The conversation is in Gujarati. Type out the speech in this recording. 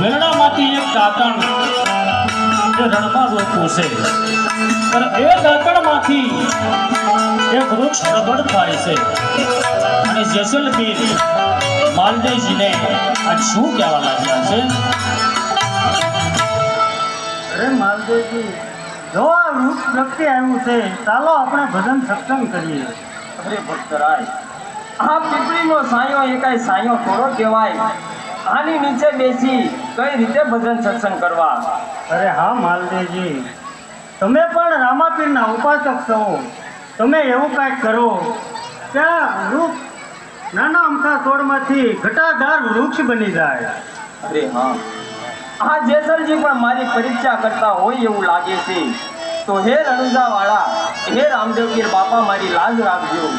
મેરડામાંથી એક દાંતણ એ રણમાં રોપવું છે. પણ એ દાંતણમાંથી એક વૃક્ષ પ્રગટ થાય છે. અને જેસલમેર માલદેવજીને આ શું કહેવા લાગ્યા છે? અરે માલદેવજી જો આ વૃક્ષ પ્રગટી આવ્યું છે ચાલો આપણે ભજન સત્સંગ કરીએ. અરે ભક્તરાય આ પીપળીનો સાયો એકાય સાયો થોડો કહેવાય. આની નીચે બેસી કઈ રીતે ભજન સત્સંગ કરવા? અરે હા માલદેવજી. તમે પણ રામાપીરના ઉપાસક છો. તમે એવું કાંઈક કરો. ત્યાં વૃક્ષ નાના અમથા છોડમાંથી ઘટાદાર વૃક્ષ બની જાય. અરે હા. આ જેસલજી પણ મારી પરીક્ષા કરતા હોય એવું લાગે છે. તો હે રણુજા વાળા હે રામદેવગીર બાપા મારી લાજ રાખજો.